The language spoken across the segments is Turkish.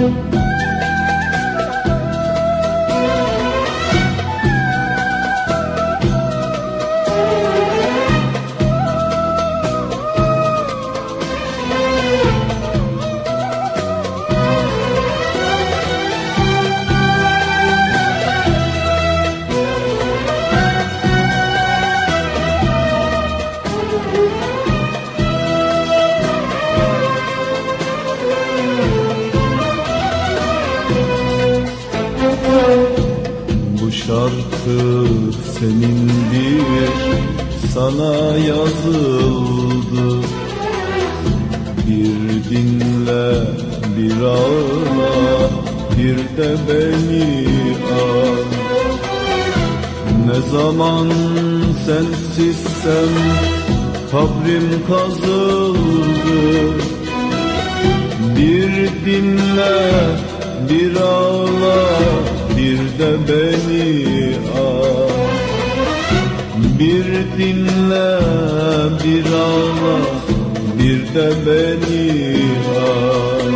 Música aşkı senindir sana yazıldı. Bir dinle bir ağla bir de beni al. Ne zaman sensizsem kabrim kazıldı. Bir dinle bir ağla bir de beni al. Bir dinle bir ağla. Bir de beni al.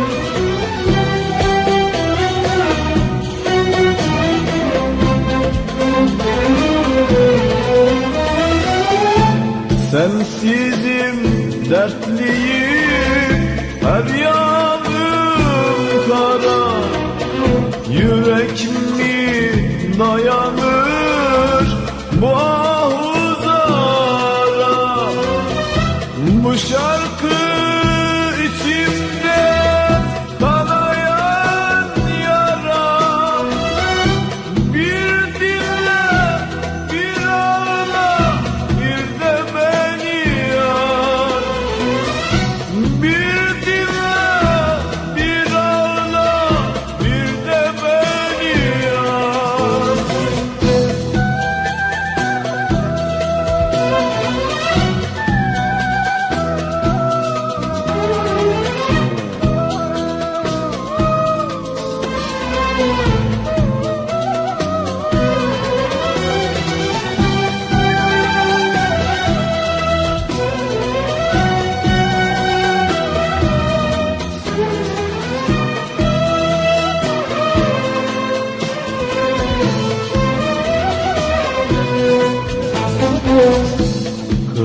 Sensizim dertliyim. Her yanım kara Yürek mi dayanır bu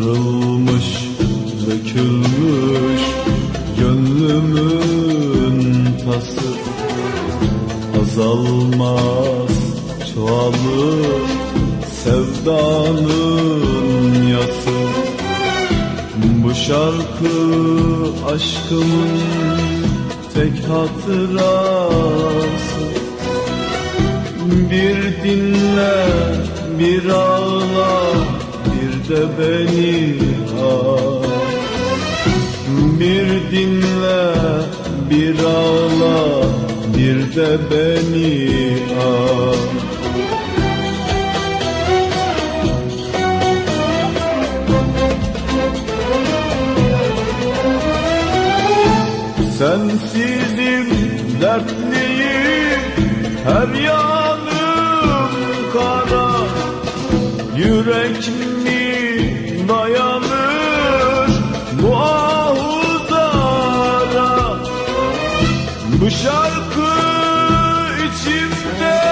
Kırılmış, dökülmüş gönlümün tası. Azalmaz, çoğalır sevdanın yası. Bu şarkı aşkımın tek hatırası. Bir dinle, bir de beni. Bir dinle, bir ağla, bir de beni al. Sensizim dertliyim her yanım kara Yürek mi dayanır muahuzara Bu şarkı içimde